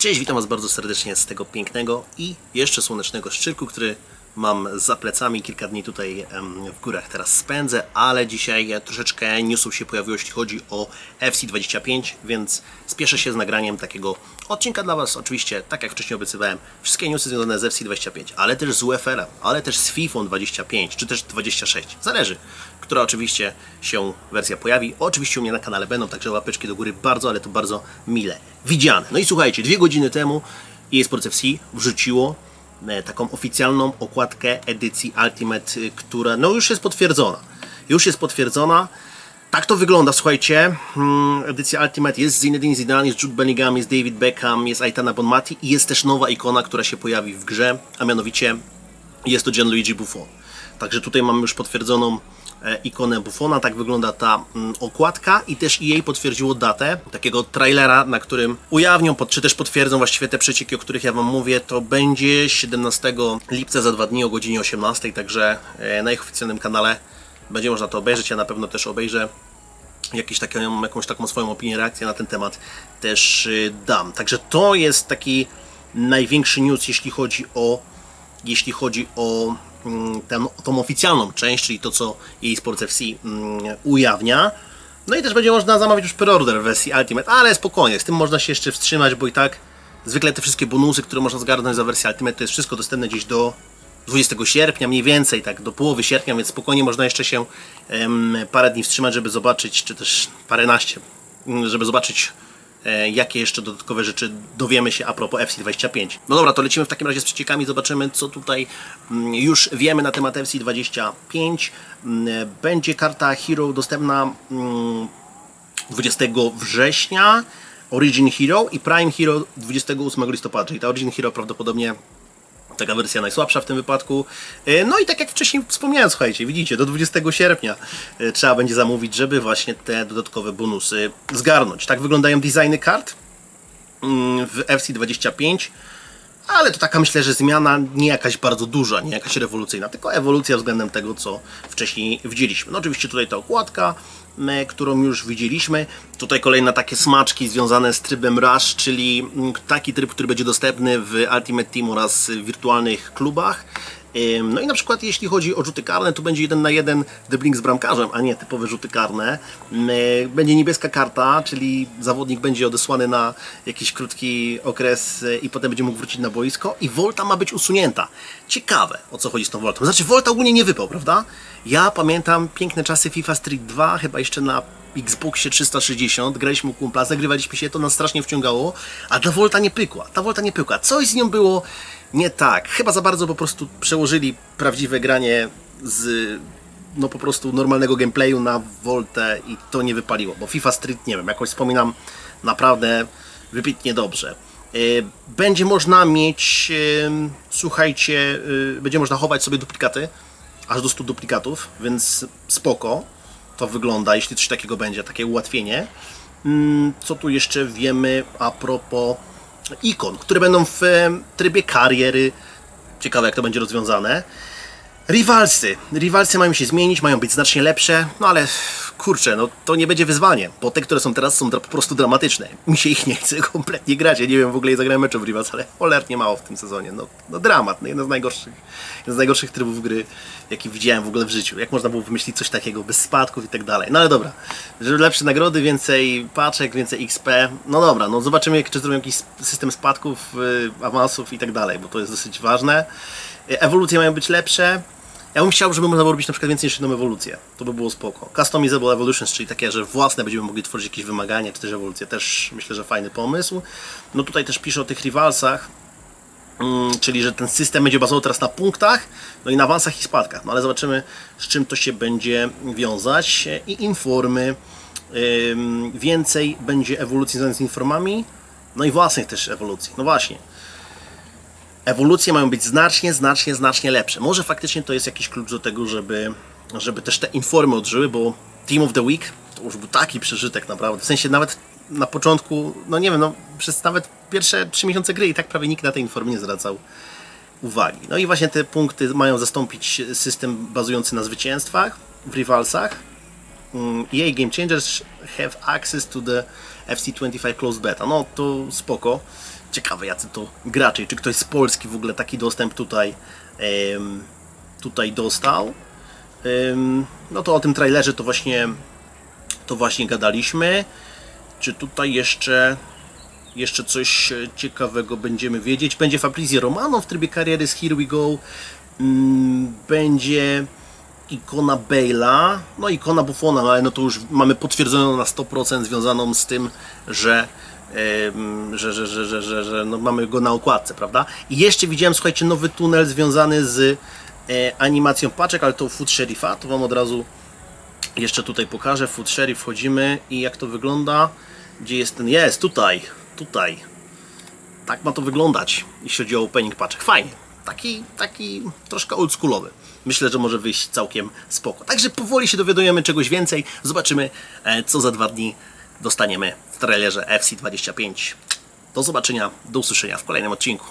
Cześć, witam Was bardzo serdecznie z tego pięknego i jeszcze słonecznego szczyku, który mam za plecami. Kilka dni tutaj w górach teraz spędzę, ale dzisiaj troszeczkę newsów się pojawiło, jeśli chodzi o FC25, więc spieszę się z nagraniem takiego odcinka dla Was. Oczywiście, tak jak wcześniej obiecywałem, wszystkie newsy związane z FC25, ale też z UFL-em, ale też z FIFA 25, czy też 26, zależy, która oczywiście się wersja pojawi. Oczywiście u mnie na kanale będą, także łapeczki do góry bardzo, ale to bardzo mile widziane. No i słuchajcie, dwie godziny temu EA Sports FC wrzuciło taką oficjalną okładkę edycji Ultimate, y, która no już jest potwierdzona. Już jest potwierdzona. Tak to wygląda, słuchajcie. Mm, Edycja Ultimate jest z Zinedine Zidane, jest Jude Bellingham, jest David Beckham, jest Aitana Bonmati i jest też nowa ikona, która się pojawi w grze, a mianowicie jest to Gianluigi Buffon. Także tutaj mamy już potwierdzoną e, ikonę Buffona, tak wygląda ta mm, okładka i też EA potwierdziło datę takiego trailera, na którym ujawnią, czy też potwierdzą właściwie te przecieki, o których ja Wam mówię, to będzie 17 lipca za dwa dni o godzinie 18, także e, na ich oficjalnym kanale będzie można to obejrzeć, ja na pewno też obejrzę. Jakieś taką, jakąś taką swoją opinię, reakcję na ten temat też y, dam. Także to jest taki największy news, jeśli chodzi o jeśli chodzi o mm, tę, tą oficjalną część, czyli to, co jej Sports FC mm, ujawnia. No i też będzie można zamawiać już preorder w wersji Ultimate, ale spokojnie, z tym można się jeszcze wstrzymać, bo i tak zwykle te wszystkie bonusy, które można zgarnąć za wersję Ultimate, to jest wszystko dostępne gdzieś do 20 sierpnia, mniej więcej, tak do połowy sierpnia, więc spokojnie można jeszcze się em, parę dni wstrzymać, żeby zobaczyć, czy też paręnaście, mm, żeby zobaczyć jakie jeszcze dodatkowe rzeczy dowiemy się a propos FC25. No dobra, to lecimy w takim razie z przeciekami, zobaczymy co tutaj mm, już wiemy na temat FC25. Mm, Będzie karta Hero dostępna mm, 20 września, Origin Hero i Prime Hero 28 listopada, czyli ta Origin Hero prawdopodobnie taka wersja najsłabsza w tym wypadku. E, No i tak jak wcześniej wspomniałem, słuchajcie, widzicie, do 20 sierpnia e, trzeba będzie zamówić, żeby właśnie te dodatkowe bonusy zgarnąć. Tak wyglądają designy kart mm, w FC25. Ale to taka myślę, że zmiana nie jakaś bardzo duża, nie jakaś rewolucyjna, tylko ewolucja względem tego, co wcześniej widzieliśmy. No oczywiście tutaj ta okładka, którą już widzieliśmy. Tutaj kolejne takie smaczki związane z trybem Rush, czyli taki tryb, który będzie dostępny w Ultimate Team oraz w wirtualnych klubach. No i na przykład jeśli chodzi o rzuty karne, to będzie jeden na jeden dribbling z bramkarzem, a nie typowe rzuty karne. Ym, Będzie niebieska karta, czyli zawodnik będzie odesłany na jakiś krótki okres y, i potem będzie mógł wrócić na boisko i Volta ma być usunięta. Ciekawe o co chodzi z tą Voltą. Znaczy Volta ogólnie nie wypał, prawda? Ja pamiętam piękne czasy FIFA Street 2, chyba jeszcze na Xboxie 360, graliśmy u kumpla, zagrywaliśmy się, to nas strasznie wciągało, a ta Volta nie pykła, ta Volta nie pykła. Coś z nią było nie tak. Chyba za bardzo po prostu przełożyli prawdziwe granie z no po prostu normalnego gameplayu na Voltę i to nie wypaliło, bo FIFA Street, nie wiem, jakoś wspominam naprawdę wybitnie dobrze. Yy, Będzie można mieć, słuchajcie, yy, będzie można chować sobie duplikaty, aż do 100 duplikatów, więc spoko to wygląda, jeśli coś takiego będzie, takie ułatwienie. Mm, Co tu jeszcze wiemy a propos ikon, które będą w em, trybie kariery. Ciekawe jak to będzie rozwiązane. Rivalsy. Rivalsy mają się zmienić, mają być znacznie lepsze, no ale kurczę, no to nie będzie wyzwanie, bo te, które są teraz są po prostu dramatyczne. Mi się ich nie chce kompletnie grać. Ja nie wiem, w ogóle nie zagrałem w Rivals, ale cholernie mało w tym sezonie. No, no dramat, no jeden z najgorszych, jeden z najgorszych trybów gry, jaki widziałem w ogóle w życiu. Jak można było wymyślić coś takiego bez spadków i tak dalej. No ale dobra, że lepsze nagrody, więcej paczek, więcej XP. No dobra, no zobaczymy, czy zrobią jakiś system spadków, y, awansów i tak dalej, bo to jest dosyć ważne. Y, Ewolucje mają być lepsze. Ja bym chciał, żeby można było robić na przykład więcej niż jedną ewolucję. To by było spoko. Customizable Evolutions, czyli takie, że własne będziemy mogli tworzyć jakieś wymagania, czy też ewolucje. Też myślę, że fajny pomysł. No tutaj też piszę o tych rivalsach, mm, czyli że ten system będzie bazował teraz na punktach, no i na awansach i spadkach. No ale zobaczymy, z czym to się będzie wiązać. I informy. Ym, Więcej będzie ewolucji związanych z informami, no i własnych też ewolucji. No właśnie ewolucje mają być znacznie, znacznie, znacznie lepsze. Może faktycznie to jest jakiś klucz do tego, żeby, żeby też te informy odżyły, bo Team of the Week to już był taki przeżytek naprawdę. W sensie nawet na początku, no nie wiem, no przez nawet pierwsze trzy miesiące gry i tak prawie nikt na te informy nie zwracał uwagi. No i właśnie te punkty mają zastąpić system bazujący na zwycięstwach w rivalsach. Mm, EA Game Changers have access to the FC25 Closed Beta. No to spoko. Ciekawe jacy to gracze, czy ktoś z Polski w ogóle taki dostęp tutaj, tutaj dostał. No to o tym trailerze to właśnie, to właśnie gadaliśmy. Czy tutaj jeszcze, jeszcze coś ciekawego będziemy wiedzieć? Będzie Fabrizio Romano w trybie kariery z Here We Go. Mm, Będzie ikona Bale'a, no ikona Buffona, ale no to już mamy potwierdzoną na 100% związaną z tym, że że, że, że, że, że, że no mamy go na okładce, prawda? I jeszcze widziałem, słuchajcie, nowy tunel związany z e, animacją paczek, ale to Food Sheriffa, to Wam od razu jeszcze tutaj pokażę. Food Sheriff, wchodzimy i jak to wygląda? Gdzie jest ten? Jest, tutaj, tutaj. Tak ma to wyglądać, jeśli chodzi o opening paczek. Fajnie. Taki, taki troszkę oldschoolowy. Myślę, że może wyjść całkiem spoko. Także powoli się dowiadujemy czegoś więcej. Zobaczymy, e, co za dwa dni dostaniemy w trailerze FC25. Do zobaczenia, do usłyszenia w kolejnym odcinku.